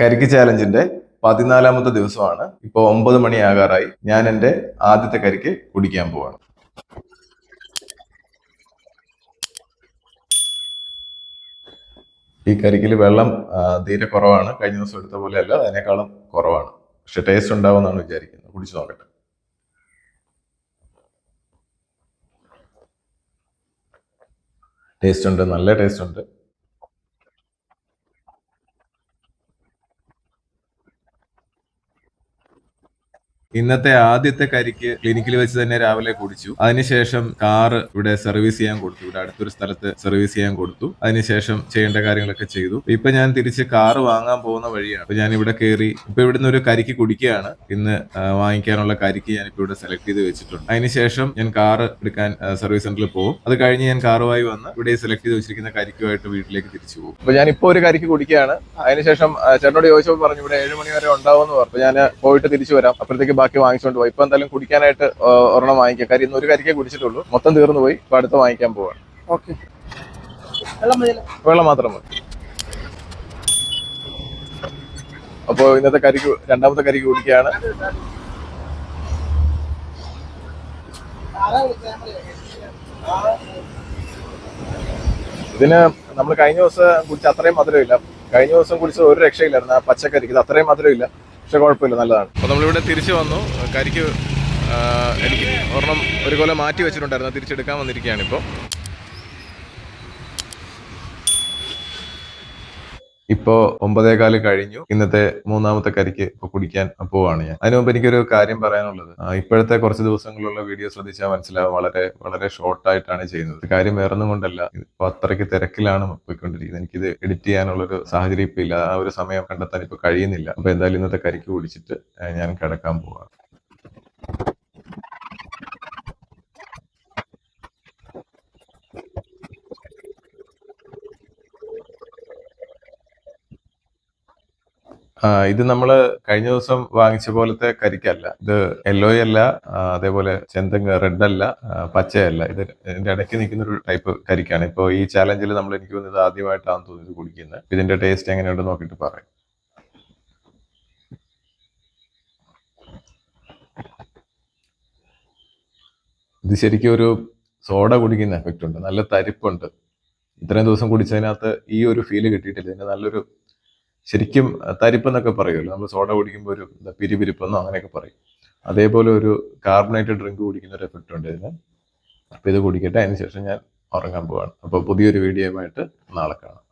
കരിക്ക് ചാലഞ്ചിന്റെ പതിനാലാമത്തെ ദിവസമാണ്. ഇപ്പോൾ ഒമ്പത് മണിയാകാറായി. ഞാൻ എന്റെ ആദ്യത്തെ കരിക്ക് കുടിക്കാൻ പോവാണ്. ഈ കരിക്കിൽ വെള്ളം തീരെ കുറവാണ്. കഴിഞ്ഞ ദിവസം എടുത്ത പോലെയല്ല അതിനേക്കാളും കുറവാണ്. പക്ഷെ ടേസ്റ്റ് ഉണ്ടാവുമെന്നാണ് വിചാരിക്കുന്നത്. കുടിച്ചു നോക്കട്ടെ. ടേസ്റ്റ് ഉണ്ട് നല്ല ടേസ്റ്റ് ഉണ്ട്. ഇന്നത്തെ ആദ്യത്തെ കരിക്ക് ക്ലിനിക്കിൽ വെച്ച് തന്നെ രാവിലെ കുടിച്ചു. അതിനുശേഷം കാറ് ഇവിടെ സർവീസ് ചെയ്യാൻ കൊടുത്തു. ഇവിടെ അടുത്തൊരു സ്ഥലത്ത് സർവീസ് ചെയ്യാൻ കൊടുത്തു. അതിനുശേഷം ചെയ്യേണ്ട കാര്യങ്ങളൊക്കെ ചെയ്തു. ഇപ്പൊ ഞാൻ തിരിച്ച് കാറ് വാങ്ങാൻ പോകുന്ന വഴിയാണ്. അപ്പൊ ഞാൻ ഇവിടെ കയറി ഇപ്പൊ ഇവിടുന്ന് ഒരു കരിക്ക് കുടിക്കുകയാണ്. ഇന്ന് വാങ്ങിക്കാനുള്ള കരിക്ക് ഞാൻ ഇപ്പൊ ഇവിടെ സെലക്ട് ചെയ്ത് വെച്ചിട്ടുണ്ട്. അതിനുശേഷം ഞാൻ കാറ് എടുക്കാൻ സർവീസ് സെന്ററിൽ പോകും. അത് കഴിഞ്ഞ് ഞാൻ കാറുമായി വന്ന് ഇവിടെ സെലക്ട് ചെയ്ത് വെച്ചിരിക്കുന്ന കരിക്കുമായിട്ട് വീട്ടിലേക്ക് തിരിച്ചു പോകും. അപ്പൊ ഞാൻ ഇപ്പൊ ഒരു കരിക്ക് കുടിക്കുകയാണ്. അതിനുശേഷം ചേട്ടനോട് ചോദിച്ചപ്പോൾ പറഞ്ഞു ഇവിടെ ഏഴ് മണി വരെ ഉണ്ടാവും എന്ന് പറഞ്ഞു ഞാൻ പോയിട്ട് തിരിച്ചു വരാം. അപ്പോഴത്തേക്ക് ബാക്കി വാങ്ങിച്ചുകൊണ്ട് പോയി. ഇപ്പൊ എന്തായാലും കുടിക്കാനായിട്ട് ഒരെണ്ണം വാങ്ങിക്കാം. കാര്യം ഇന്ന് ഒരു കരിക്കേ കുടിച്ചിട്ടുള്ളൂ. മൊത്തം തീർന്നു പോയി. ഇപ്പൊ അടുത്ത് വാങ്ങിക്കാൻ പോവാണ്. ഓക്കെ. വെള്ളം മാത്രം മതി. അപ്പൊ ഇന്നത്തെ കരിക്ക് രണ്ടാമത്തെ കരിക്ക് കുടിക്കുകയാണ്. ഇതിന് നമ്മൾ കഴിഞ്ഞ ദിവസം കുടിച്ച അത്രയും മധുരമില്ല. കഴിഞ്ഞ ദിവസം കുടിച്ചത് ഒരു രക്ഷയില്ലായിരുന്നു. ആ പച്ചക്കരിക്ക്. ഇത് അത്രയും മധുരമില്ല. പക്ഷെ കുഴപ്പമില്ല നല്ലതാണ്. അപ്പോൾ നമ്മളിവിടെ തിരിച്ചു വന്നു. കരിക്ക് എനിക്ക് ഒരെണ്ണം ഒരു കൊല്ലം മാറ്റി വെച്ചിട്ടുണ്ടായിരുന്നു. തിരിച്ചെടുക്കാൻ വന്നിരിക്കുകയാണ് ഇപ്പോൾ ഇപ്പോൾ ഒമ്പതേകാൽ കഴിഞ്ഞു. ഇന്നത്തെ മൂന്നാമത്തെ കരിക്ക് ഇപ്പൊ കുടിക്കാൻ പോവാണ് ഞാൻ. അതിനു മുമ്പ് എനിക്കൊരു കാര്യം പറയാനുള്ളത്. ഇപ്പോഴത്തെ കുറച്ച് ദിവസങ്ങളിലുള്ള വീഡിയോ ശ്രദ്ധിച്ചാൽ മനസ്സിലാവും. വളരെ വളരെ ഷോർട്ട് ആയിട്ടാണ് ചെയ്യുന്നത്. കാര്യം വേറൊന്നും കൊണ്ടല്ല. ഇപ്പൊ അത്രയ്ക്ക് തിരക്കിലാണ് പോയിക്കൊണ്ടിരിക്കുന്നത്. എനിക്കിത് എഡിറ്റ് ചെയ്യാനുള്ള ഒരു സാഹചര്യം ഇപ്പൊ ഇല്ല. ആ ഒരു സമയം കണ്ടെത്താൻ ഇപ്പൊ കഴിയുന്നില്ല. അപ്പൊ എന്തായാലും ഇന്നത്തെ കരിക്ക് കുടിച്ചിട്ട് ഞാൻ കിടക്കാൻ പോവാണ്. ഇത് നമ്മൾ കഴിഞ്ഞ ദിവസം വാങ്ങിച്ച പോലത്തെ കരിക്കല്ല. ഇത് യെല്ലോ അല്ല അതേപോലെ ചെന്തങ്ങ് റെഡ് അല്ല പച്ചയല്ല. ഇത് ഇതിന്റെ ഇടയ്ക്ക് നിൽക്കുന്ന ഒരു ടൈപ്പ് കരിക്കാണ്. ഇപ്പോൾ ഈ ചാലഞ്ചിൽ നമ്മൾ എനിക്ക് തോന്നുന്നത് ആദ്യമായിട്ടാണ് തോന്നുന്നത് കുടിക്കുന്നത്. ഇതിന്റെ ടേസ്റ്റ് എങ്ങനെയുണ്ട് നോക്കിയിട്ട് പറയാം. ഇത് ശരിക്കും ഒരു സോഡ കുടിക്കുന്ന എഫക്റ്റ് ഉണ്ട്. നല്ല തരിപ്പുണ്ട്. ഇത്രയും ദിവസം കുടിച്ചതിനകത്ത് ഈ ഒരു ഫീൽ കിട്ടിയിട്ടില്ല. ഇതിന്റെ നല്ലൊരു ശരിക്കും തരിപ്പ് എന്നൊക്കെ പറയുമല്ലോ നമ്മൾ സോഡ കുടിക്കുമ്പോൾ ഒരു പിരിപിരിപ്പെന്നോ അങ്ങനെയൊക്കെ പറയും. അതേപോലെ ഒരു കാർബണേറ്റഡ് ഡ്രിങ്ക് കുടിക്കുന്ന ഒരു എഫക്റ്റ് ഉണ്ട് ഇതിന്. അപ്പോൾ ഇത് കുടിക്കട്ടെ അതിന് ശേഷം ഞാൻ ഉറങ്ങാൻ പോവാണ്. അപ്പോൾ പുതിയൊരു വീഡിയോയുമായിട്ട് നാളെ കാണാം.